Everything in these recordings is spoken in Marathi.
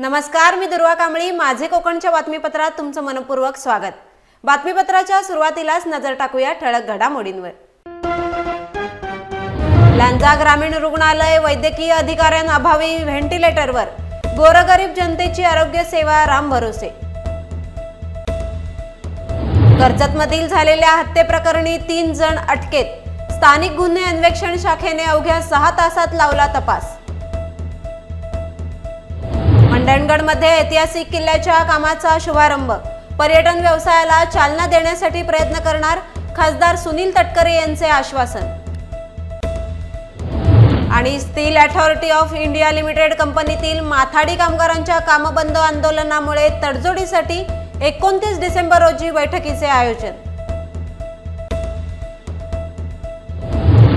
नमस्कार मी दुर्वा कांबळी. माझे कोकणच्या बातमीपत्रात तुमचं मनपूर्वक स्वागत. बातमीपत्राच्या सुरुवातीलाच नजर टाकूया ठळक घडामोडींवर. लांजा ग्रामीण रुग्णालय वैद्यकीय अधिकाऱ्यांअभावी व्हेंटिलेटरवर. गोरगरीब जनतेची आरोग्य सेवा राम भरोसे. कर्जतमधील झालेल्या हत्येप्रकरणी तीन जण अटकेत. स्थानिक गुन्हे अन्वेषण शाखेने अवघ्या सहा तासात लावला तपास. मंडणगडमध्ये ऐतिहासिक किल्ल्याच्या कामाचा शुभारंभ. पर्यटन व्यवसायाला चालना देण्यासाठी प्रयत्न करणार खासदार सुनील तटकरे यांचे आश्वासन. आणि Steel Authority of India Limited कंपनीतील माथाडी कामगारांच्या कामबंद आंदोलनामुळे तडजोडीसाठी एकोणतीस डिसेंबर रोजी बैठकीचे आयोजन.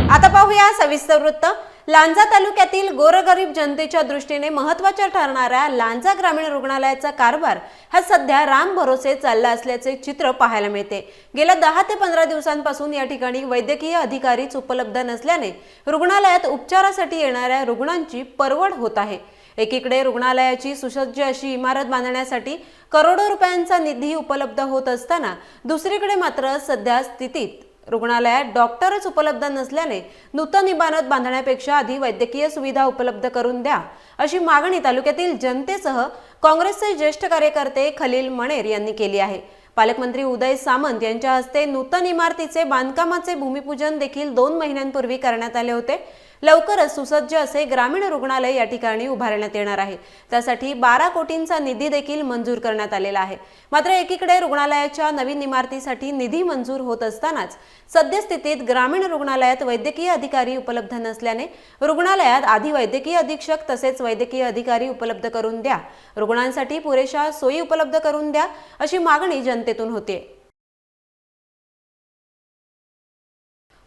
आता पाहूया सविस्तर वृत्त. लांजा तालुक्यातील गोरगरीब जनतेच्या दृष्टीने महत्त्वाच्या ठरणाऱ्या लांजा ग्रामीण रुग्णालयाचा कारभार हा सध्या राम भरोसे चालला असल्याचे चित्र पाहायला मिळते. गेल्या दहा ते पंधरा दिवसांपासून या ठिकाणी वैद्यकीय अधिकारीच उपलब्ध नसल्याने रुग्णालयात उपचारासाठी येणाऱ्या रुग्णांची परवड होत आहे. एकीकडे रुग्णालयाची सुसज्ज अशी इमारत बांधण्यासाठी करोडो रुपयांचा निधी उपलब्ध होत असताना दुसरीकडे मात्र सध्या स्थितीत रुग्णालयात डॉक्टरच उपलब्ध नसल्याने नूतन इमारत बांधण्यापेक्षा आधी वैद्यकीय सुविधा उपलब्ध करून द्या अशी मागणी तालुक्यातील जनतेसह काँग्रेसचे ज्येष्ठ कार्यकर्ते खलील मणेर यांनी केली आहे. पालकमंत्री उदय सामंत यांच्या हस्ते नूतन इमारतीचे बांधकामाचे भूमिपूजन देखील दोन महिन्यांपूर्वी करण्यात आले होते. लवकरच सुसज्ज असे ग्रामीण रुग्णालय या ठिकाणी उभारण्यात येणार आहे. त्यासाठी बारा कोटींचा निधी देखील मंजूर करण्यात आलेला आहे. मात्र एकीकडे रुग्णालयाच्या नवीन इमारतीसाठी निधी मंजूर होत असतानाच सद्यस्थितीत ग्रामीण रुग्णालयात वैद्यकीय अधिकारी उपलब्ध नसल्याने रुग्णालयात आधी वैद्यकीय अधीक्षक तसेच वैद्यकीय अधिकारी उपलब्ध करून द्या. रुग्णांसाठी पुरेशा सोयी उपलब्ध करून द्या अशी मागणी जनतेतून होते.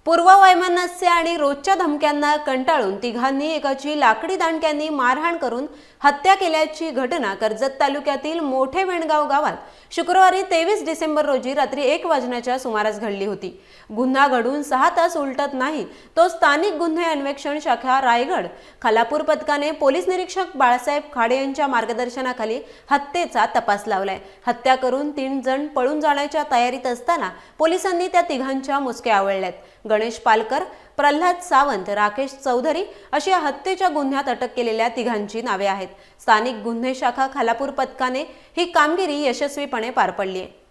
पूर्ववैमनस्य आणि रोजच्या धमक्यांना कंटाळून तिघांनी एकाची लाकडी दांडक्यांनी मारहाण करून हत्या केल्याची घटना कर्जत तालुक्यातील मोठे वेणगाव गावात शुक्रवारी तेवीस डिसेंबर रोजी रात्री एक वाजण्याच्या सुमारास घडली होती. गुन्हा घडून सहा तास उलटत नाही तो स्थानिक गुन्हे अन्वेषण शाखा रायगड. खालापूर पथकाने पोलीस निरीक्षक बाळासाहेब खाडे यांच्या मार्गदर्शनाखाली हत्येचा तपास लावलाय. हत्या करून तीन जण पळून जाण्याच्या तयारीत असताना पोलिसांनी त्या तिघांच्या मुसक्या आवळल्यात. गणेश पालकर प्रल्हाद सावंत राकेश चौधरी अशी या हत्येच्या गुन्ह्यात अटक केलेल्या तिघांची नावे आहेत. स्थानिक गुन्हे शाखा खालापूर पथकाने ही कामगिरी यशस्वीपणे पार पडली आहे.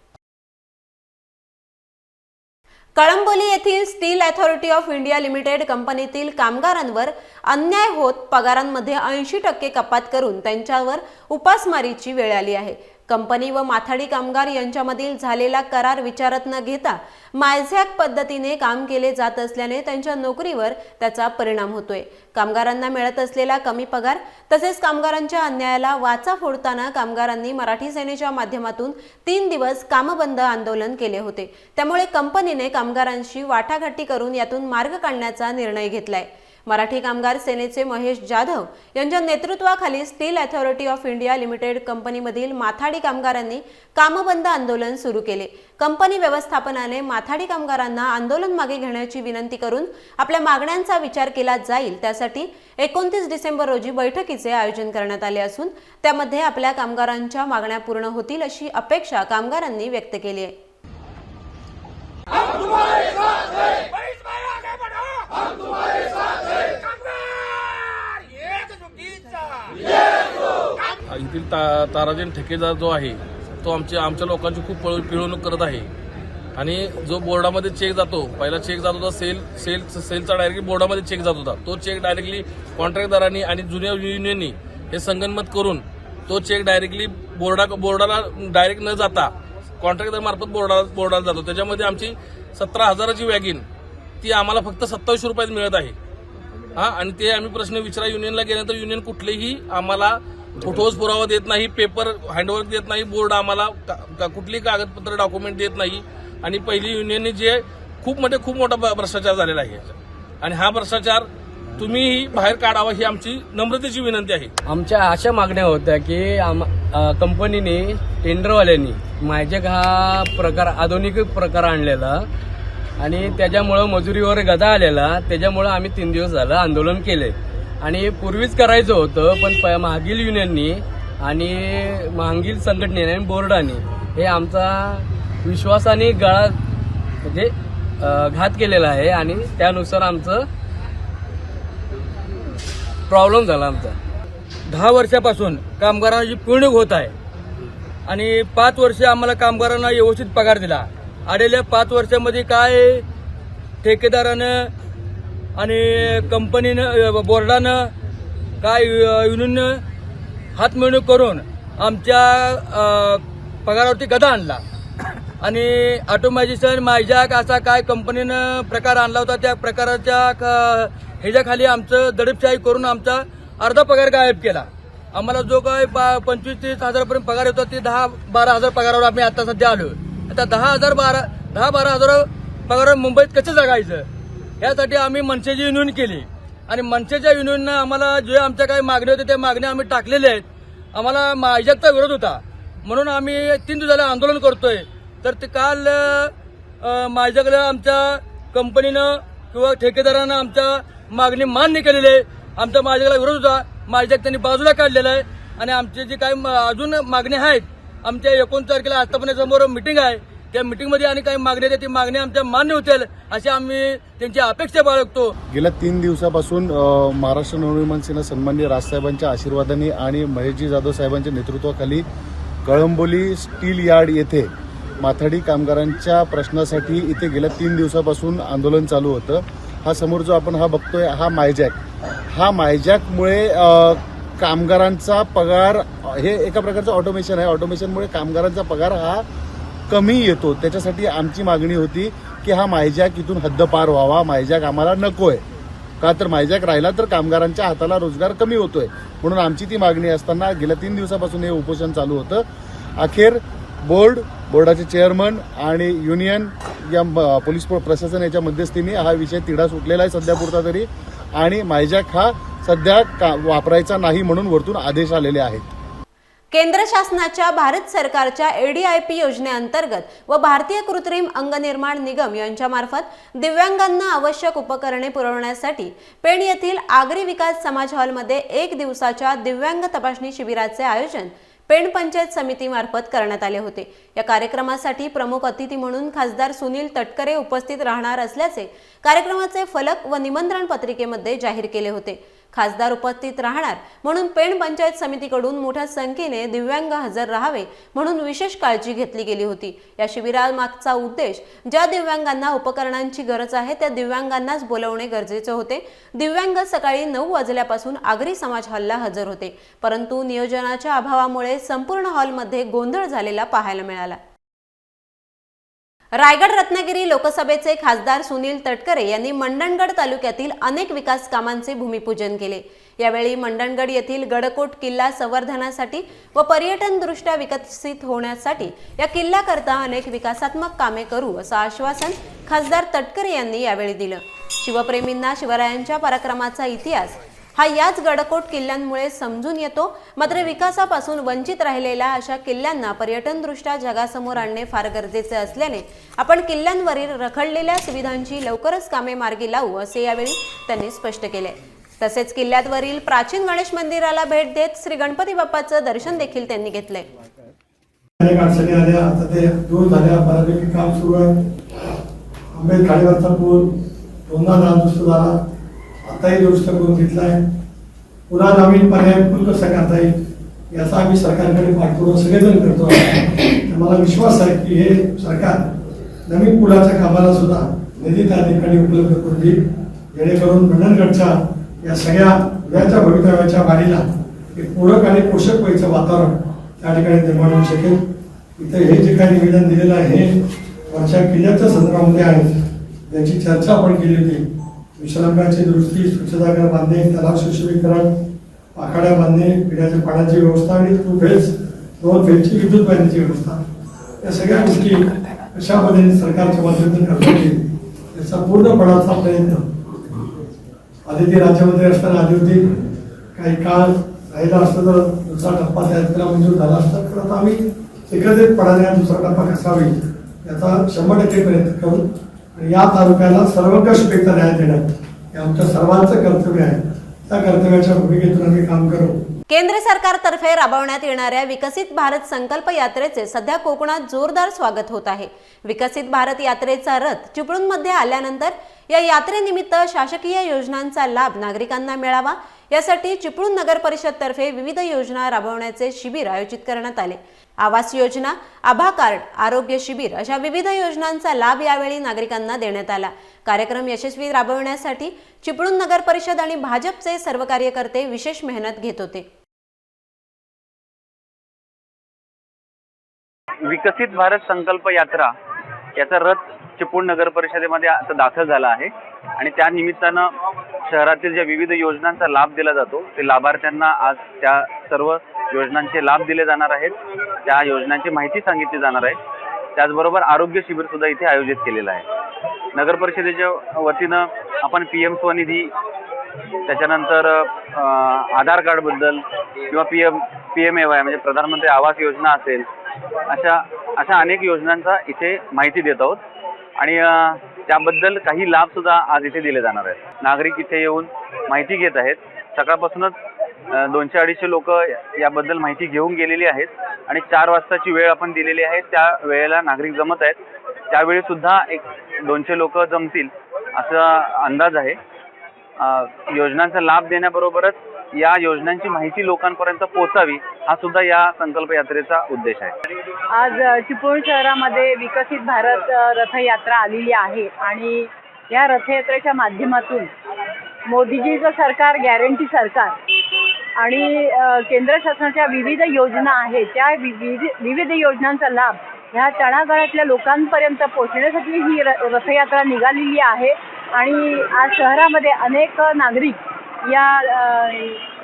कळंबोली येथील Steel Authority of India Limited कंपनीतील कामगारांवर अन्याय होत पगारांमध्ये ऐंशी टक्के कपात करून त्यांच्यावर उपासमारीची वेळ आली आहे. कंपनी व माथाडी कामगार यांच्यामधील झालेला करार विचारात न घेता मायझॅक पद्धतीने काम केले जात असल्याने त्यांच्या नोकरीवर त्याचा परिणाम होतोय. कामगारांना मिळत असलेला कमी पगार तसेच कामगारांच्या अन्यायाला वाचा फोडताना कामगारांनी मराठी सेनेच्या माध्यमातून तीन दिवस कामबंद आंदोलन केले होते. त्यामुळे कंपनीने कामगारांशी वाटाघाटी करून यातून मार्ग काढण्याचा निर्णय घेतलाय. मराठी कामगार सेनेचे महेश जाधव यांच्या नेतृत्वाखाली Steel Authority of India Limited कंपनीमधील माथाडी कामगारांनी कामबंद आंदोलन सुरू केले. कंपनी व्यवस्थापनाने माथाडी कामगारांना आंदोलन मागे घेण्याची विनंती करून आपल्या मागण्यांचा विचार केला जाईल त्यासाठी एकोणतीस डिसेंबर रोजी बैठकीचे आयोजन करण्यात आले असून त्यामध्ये आपल्या कामगारांच्या मागण्या पूर्ण होतील अशी अपेक्षा कामगारांनी व्यक्त केली आहे. येथील ता ताराजन ठेकेदार जो आहे तो आमच्या आमच्या लोकांची खूप पळ पिळवणूक करत आहे. आणि जो बोर्डामध्ये चेक जातो पहिला चेक जात होता सेल सेल सेलचा डायरेक्टली बोर्डामध्ये चेक जात होता. तो चेक डायरेक्टली कॉन्ट्रॅक्टदारांनी आणि जुन्या युनियननी हे संगनमत करून तो चेक डायरेक्टली बोर्डा बोर्डाला डायरेक्ट न जाता कॉन्ट्रॅक्टर मार्फत बोर्डाला बोर्डाला जातो. त्याच्यामध्ये आमची सतरा हजाराची वॅगिन ती आम्हाला फक्त सत्तावीसशे रुपयात मिळत आहे. हा आणि ते आम्ही प्रश्न विचारा युनियनला गेल्यानंतर युनियन कुठलेही आम्हाला ठोस पुरावा देत नाही पेपर हँडवर्क देत नाही बोर्ड आम्हाला का- का- कुठली कागदपत्र डॉक्युमेंट देत नाही. आणि पहिली युनियनने जे खूप मोठे खूप मोठा भ्रष्टाचार झालेला आहे. आणि हा भ्रष्टाचार तुम्हीही बाहेर काढावा ही आमची नम्रतेची विनंती आहे. आमच्या अशा मागण्या होत्या की आम- कंपनीने टेंडरवाल्यांनी माझ्याक हा प्रकार आधुनिक प्रकार आणलेला. आणि त्याच्यामुळं मजुरीवर गदा आलेला. त्याच्यामुळं आम्ही तीन दिवस झालं आंदोलन केले आणि पूर्वीच करायचं होतं पण प- मागील युनियननी आणि मागील संघटनेने आणि बोर्डाने हे आमचा विश्वासाने गळा म्हणजे घात केलेला आहे आणि त्यानुसार आमचं प्रॉब्लेम झाला आमचा. दहा वर्षापासून कामगारांची पिळवणूक होत आहे. आणि पाच वर्ष आम्हाला कामगारांना व्यवस्थित पगार दिला. आलेल्या पाच वर्षामध्ये काय ठेकेदारानं आणि कंपनीनं बोर्डानं काय युनियननं हातमिळवणूक करून आमच्या पगारावरती गदा आणला. आणि ऑटोमॅजिशन मायजॅक असा काय कंपनीनं प्रकार आणला होता त्या प्रकाराच्या क- ह्याच्याखाली आमचं दडपशाही करून आमचा अर्धा पगार गायब केला. आम्हाला जो काय पंचवीस तीस हजारपर्यंत पगार येतो ते दहा बारा हजार पगारावर आम्ही आता सध्या आलो. आता दहा हजार बारा दहा बारा हजार पगारावर मुंबईत कसं जगायचं? यासाठी आम्ही मनसेची युनियन केली. आणि मनसेच्या युनियननं आम्हाला जे आमच्या काही मागण्या होत्या त्या मागण्या आम्ही टाकलेल्या आहेत. आम्हाला मायजॅकचा विरोध होता. म्हणून आम्ही तीन दिवसाला आंदोलन करतोय. तर ते काल माझ्याकडे आमच्या कंपनीनं किंवा ठेकेदारानं आमच्या मागणी मान्य केलेली आहे. आमचा माझ्याकडे विरोध होता. माझ्याक त्यांनी बाजूला काढलेला आहे. आणि आमचे जे काही म- अजून मागण्या आहेत आमच्या एकोण तारखेला आस्थापने समोर मिटिंग आहे. त्या मिटिंगमध्ये आणि काही मागण्या आहेत ती मागण्या आमच्या मान्य होतील अशी आम्ही त्यांची अपेक्षा बाळगतो. गेल्या तीन दिवसापासून महाराष्ट्र नवनिर्माण सेना सन्माननीय राजसाहेबांच्या आशीर्वादाने आणि महेशजी जाधव साहेबांच्या नेतृत्वाखाली कळंबोली स्टील यार्ड येथे माथाडी कामगारांच्या प्रश्नासाठी इथे गेल्या तीन दिवसापासून आंदोलन चालू होतं. हा समोर जो आपण हा बघतोय हा मायजॅक. हा मायजॅकमुळे कामगारांचा पगार हे एका प्रकारचं ऑटोमेशन आहे. ऑटोमेशनमुळे कामगारांचा पगार हा कमी येतो. त्याच्यासाठी आमची मागणी होती की हा मायजॅक इथून हद्दपार व्हावा. मायजॅक आम्हाला नकोय. का तर मायजॅक राहिला तर कामगारांच्या हाताला रोजगार कमी होतोय. म्हणून आमची ती मागणी असताना गेल्या तीन दिवसापासून हे उपोषण चालू होतं. अखेर बोर्ड बोर्डाचे चेअरमन आणि युनियन या पोलीस प्रशासन याच्या मध्यस्थीने हा विषय तिढा सुटलेला आहे सध्या पुरता तरी. आणि मायजॅक हा सध्या का वापरायचा नाही म्हणून वरतून आदेश आलेले आहेत. केंद्र शासनाच्या भारत सरकारच्या एडीआयपी योजनेअंतर्गत व भारतीय कृत्रिम अंगनिर्माण निगम यांच्यामार्फत दिव्यांगांना आवश्यक उपकरणे पुरवण्यासाठी पेण येथील आगरी विकास समाज हॉलमध्ये एक दिवसाच्या दिव्यांग तपासणी शिबिराचे आयोजन पेण पंचायत समितीमार्फत करण्यात आले होते. या कार्यक्रमासाठी प्रमुख अतिथी म्हणून खासदार सुनील तटकरे उपस्थित राहणार असल्याचे कार्यक्रमाचे फलक व निमंत्रण पत्रिकेमध्ये जाहीर केले होते. खासदार उपस्थित राहणार म्हणून पेण पंचायत समितीकडून मोठ्या संख्येने दिव्यांग हजर राहावे म्हणून विशेष काळजी घेतली गेली होती. या शिबिरामागचा उद्देश ज्या दिव्यांगांना उपकरणांची गरज आहे त्या दिव्यांगांनाच बोलवणे गरजेचे होते. दिव्यांग सकाळी नऊ वाजल्यापासून आगरी समाज हॉलला हजर होते. परंतु नियोजनाच्या अभावामुळे संपूर्ण हॉलमध्ये गोंधळ झालेला पाहायला मिळाला. रायगड रत्नागिरी लोकसभेचे खासदार सुनील तटकरे यांनी मंडणगड तालुक्यातील अनेक विकास कामांचे भूमिपूजन केले. यावेळी मंडणगड येथील गडकोट किल्ला संवर्धनासाठी व पर्यटनदृष्ट्या विकसित होण्यासाठी या किल्ल्याकरता अनेक विकासात्मक कामे करू असं आश्वासन खासदार तटकरे यांनी यावेळी दिलं. शिवप्रेमींना शिवरायांच्या पराक्रमाचा इतिहास हा याच गडकोट किल्ल्यांमुळे समजून येतो. मात्र विकासापासून वंचित राहिलेल्या अशा किल्ल्यांना पर्यटनदृष्ट्या जगासमोर आणणे फार गरजेचे असल्याने आपण किल्ल्यांवरील रखडलेल्या सुविधांची लवकरच कामे मार्गी लावू असे यावेळी त्यांनी स्पष्ट केले. तसेच किल्ल्यावरील प्राचीन गणेश मंदिराला भेट देत श्री गणपती बाप्पाचं दर्शन देखील त्यांनी घेतलंय अनेक अडचणी आल्या. आता ते दूर झाल्या. बऱ्यापैकी काम सुरू आहे. आंबेड खाडीवरचा पूल दोनदा दुरुस्त झाला आताही दुरुस्त करून घेतला आहे. पुन्हा नवीन पर्याय पूल कसा करता येईल याचा आम्ही सरकारकडे पाठपुरावा सगळेजण करतो तर मला विश्वास आहे की हे सरकार नवीन पुलाच्या कामाला सुद्धा निधी त्या ठिकाणी उपलब्ध करून देईल. जेणेकरून मंडणगडच्या या सगळ्या उद्याच्या भवितव्याच्या वाढीला एक पूरक आणि पोषक व्हायचं वातावरण त्या ठिकाणी निर्माण होऊ शकेल. इथं हे जे काही निवेदन दिलेलं आहे हे वरच्या किल्ल्याच्या संदर्भामध्ये आहे. त्याची चर्चा आपण केली होती. विश्रामगाची दुरुस्ती स्वच्छतागृह बांधणे तलाव सुशोभीकरण आखाड्या बांधणे पिण्याच्या पाण्याची व्यवस्था आणि टू फेज दोन फेजची विद्युत बांधण्याची व्यवस्था. या सगळ्या गोष्टी कशा पद्धतीने सरकारच्या माध्यमातून करता येईल. याचा पूर्णपणाचा प्रयत्न. आदिती राज्यामध्ये असताना आली काही काळ राहिला असतं तर दुसरा टप्पा त्याला मंजूर झाला असता. तर आता आम्ही एकत्रितपणाने दुसरा टप्पा कसा होईल याचा शंभर टक्के प्रयत्न करून आणि या तालुक्याला सर्वंकषपेक्षा न्याय देणं हे आमच्या सर्वांचं कर्तव्य आहे. त्या कर्तव्याच्या भूमिकेतून आम्ही काम करू. केंद्र सरकारतर्फे राबवण्यात येणाऱ्या विकसित भारत संकल्प यात्रेचे सध्या कोकणात जोरदार स्वागत होत आहे. विकसित भारत यात्रेचा रथ चिपळूणमध्ये आल्यानंतर या यात्रेनिमित्त शासकीय योजनांचा लाभ नागरिकांना मिळावा. यासाठी चिपळूण नगर परिषदतर्फे विविध योजना राबवण्याचे शिबिर आयोजित करण्यात आले. आवास योजना आभा कार्ड आरोग्य शिबिर अशा विविध योजनांचा लाभ यावेळी नागरिकांना देण्यात आला. कार्यक्रम यशस्वी राबवण्यासाठी चिपळूण नगर परिषद आणि भाजपचे सर्व कार्यकर्ते विशेष मेहनत घेत होते. विकसित भारत संकल्प यात्रा याचा रथ चिपळूण नगर परिषदेमध्ये आता दाखल झाला आहे. आणि त्या निमित्तानं शहरातील ज्या विविध योजनांचा लाभ दिला जातो ते लाभार्थ्यांना आज त्या सर्व योजनांचे लाभ दिले जाणार आहेत. त्या योजनांची माहिती सांगितली जाणार आहे. त्याचबरोबर आरोग्य शिबिर सुद्धा इथे आयोजित केलेलं आहे. नगर परिषदेच्या वतीनं आपण पी एम स्वनिधी त्याच्यानंतर आधार कार्डबद्दल किंवा P M P M A Y म्हणजे प्रधानमंत्री आवास योजना असेल अशा अशा अनेक योजनांचा इथे माहिती देत आहोत. आणि त्याबद्दल काही लाभ सुद्धा आज इथे दिले जाणार आहेत. नागरिक इथे येऊन माहिती घेत आहेत. सकाळपासूनच दोनशे अडीचशे लोक याबद्दल माहिती घेऊन गेलेली आहेत आणि चार वाजताची वेळ आपण दिलेली आहे. त्या वेळेला नागरिक जमत आहेत. त्यावेळी सुद्धा एक दोनशे लोक जमतील असा अंदाज आहे. योजनांचा लाभ देण्याबरोबरच या योजनांची माहिती लोकांपर्यंत पोहोचावी हा सुद्धा या संकल्प यात्रेचा उद्देश आहे. आज चिपळूण शहरामध्ये विकसित भारत रथयात्रा आलेली आहे आणि या रथयात्रेच्या माध्यमातून मोदीजीचं सरकार गॅरंटी सरकार आणि केंद्र शासनाच्या विविध योजना आहेत त्या विविध विविध योजनांचा लाभ ह्या तळागाळातल्या लोकांपर्यंत पोहोचण्यासाठी ही र रथयात्रा निघालेली आहे. आणि आज शहरामध्ये अनेक नागरिक या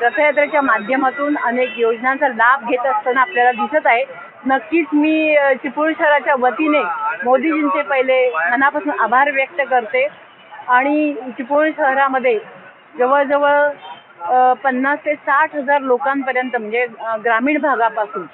रथयात्रेच्या माध्यमातून अनेक योजनांचा लाभ घेत असताना आपल्याला दिसत आहे. नक्कीच मी चिपळूण शहराच्या वतीने मोदीजींचे पहिले मनापासून आभार व्यक्त करते. आणि चिपळूण शहरामध्ये जवळजवळ पन्नास ते साठ हजार लोकांपर्यंत म्हणजे ग्रामीण भागापासून.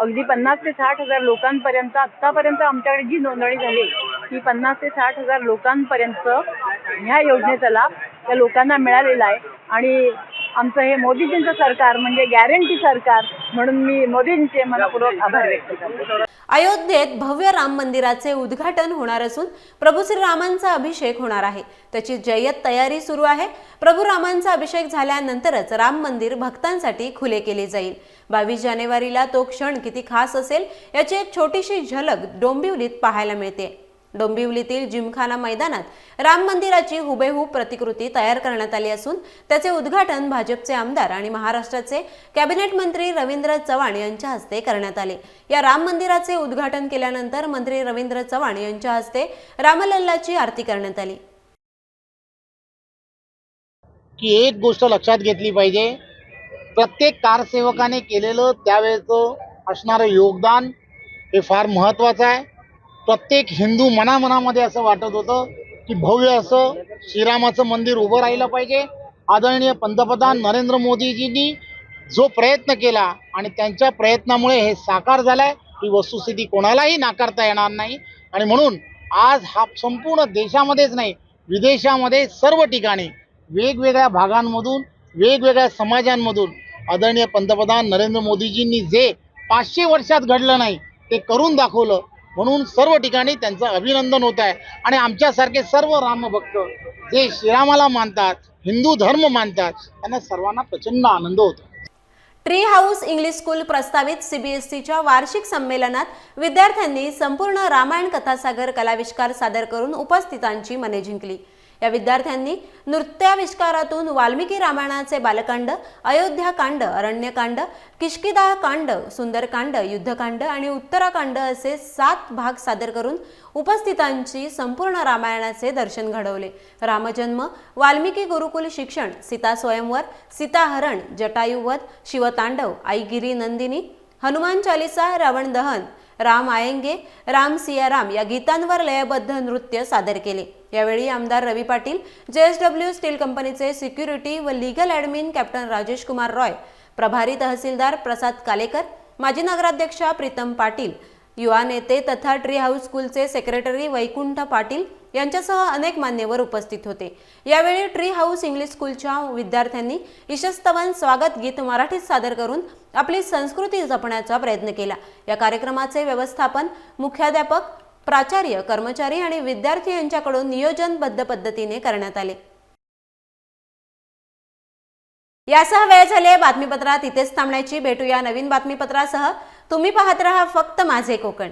अगदी पन्नास ते साठ हजार लोकांपर्यंत आत्तापर्यंत आमच्याकडे जी नोंदणी झाली ती पन्नास ते साठ हजार लोकांपर्यंत ह्या योजनेचा लाभ त्या लोकांना मिळालेला आहे. आणि आमचं हे मोदीजींचं सरकार म्हणजे गॅरंटी सरकार म्हणून मी मोदींचे मनपूर्वक आभार व्यक्त करतो. अयोध्येत भव्य राम मंदिराचे उद्घाटन होणार असून प्रभू श्रीरामांचा अभिषेक होणार आहे. त्याची जय्यत तयारी सुरू आहे. प्रभू रामांचा अभिषेक झाल्यानंतरच राम मंदिर भक्तांसाठी खुले केले जाईल. बावीस जानेवारीला तो क्षण किती खास असेल याची एक छोटीशी झलक डोंबिवलीत पाहायला मिळते. डोंबिवलीतील जिमखाना मैदानात राम मंदिराची हुबेहूब प्रतिकृती तयार करण्यात आली असून त्याचे उद्घाटन भाजपचे आमदार आणि महाराष्ट्राचे कॅबिनेट मंत्री रवींद्र चव्हाण यांच्या हस्ते करण्यात आले. या राम मंदिराचे उद्घाटन केल्यानंतर मंत्री रवींद्र चव्हाण यांच्या हस्ते रामलल्लाची आरती करण्यात आली. की एक गोष्ट लक्षात घेतली पाहिजे प्रत्येक कारसेवकाने केलेलं त्यावेळेचं असणारं योगदान हे फार महत्त्वाचं आहे. प्रत्येक हिंदू मनामनामध्ये असं वाटत होतं की भव्य असं श्रीरामाचं मंदिर उभं राहिलं पाहिजे. आदरणीय पंतप्रधान नरेंद्र मोदीजींनी जो प्रयत्न केला आणि त्यांच्या प्रयत्नामुळे हे साकार झालं आहे ही वस्तुस्थिती कोणालाही नाकारता येणार नाही. आणि म्हणून आज हा संपूर्ण देशामध्येच नाही विदेशामध्ये सर्व ठिकाणी वेगवेगळ्या भागांमधून वेगवेगळ्या समाजांमधून आदरणीय पंतप्रधान नरेंद्र मोदीजींनी जे पाचशे वर्षात घडलं नाही ते करून दाखवलं. म्हणून सर्व ठिकाणी त्यांचं अभिनंदन होत आहे. आणि आमच्यासारखे सर्व रामभक्त जे श्रीरामाला मानतात हिंदू धर्म मानतात त्यांना सर्वांना प्रचंड आनंद होतो. ट्री हाऊस इंग्लिश स्कूल प्रस्तावित सीबीएसईच्या वार्षिक संमेलनात विद्यार्थ्यांनी संपूर्ण रामायण कथासागर कलाविष्कार सादर करून उपस्थितांची मने जिंकली. या विद्यार्थ्यांनी नृत्याविष्कारातून वाल्मिकी रामायणाचे बालकांड अयोध्याकांड अरण्यकांड किष्किदा कांड सुंदरकांड युद्धकांड आणि उत्तराकांड असे सात भाग सादर करून उपस्थितांची संपूर्ण रामायणाचे दर्शन घडवले. रामजन्म वाल्मिकी गुरुकुल शिक्षण सीता स्वयंवर सीताहरण जटायुवध शिवतांडव आईगिरी नंदिनी हनुमान चालिसा रावण दहन राम आयंगे राम सियाराम या गीतांवर लयबद्ध नृत्य सादर केले. यावेळी आमदार रवी पाटील जेएसडब्ल्यू स्टील कंपनीचे सिक्युरिटी व legal admin captain Rajesh Kumar Roy प्रभारी तहसीलदार प्रसाद कालेकर माजी नगराध्यक्षा प्रीतम पाटील युवा नेते तथा ट्री हाऊस स्कूलचे सेक्रेटरी वैकुंठ पाटील यांच्यासह अनेक मान्यवर उपस्थित होते. यावेळी ट्री हाऊस इंग्लिश स्कूलच्या विद्यार्थ्यांनी इशस्तवन स्वागत गीत मराठीत सादर करून आपली संस्कृती जपण्याचा प्रयत्न केला. या कार्यक्रमाचे व्यवस्थापन मुख्याध्यापक प्राचार्य कर्मचारी आणि विद्यार्थी यांच्याकडून नियोजनबद्ध पद्धतीने करण्यात आले. यासह वेळ झाले बातमीपत्रात. इथेच थांबण्याची. भेटूया नवीन बातमीपत्रासह. तुम्ही पाहत रहा फक्त माझे कोकण.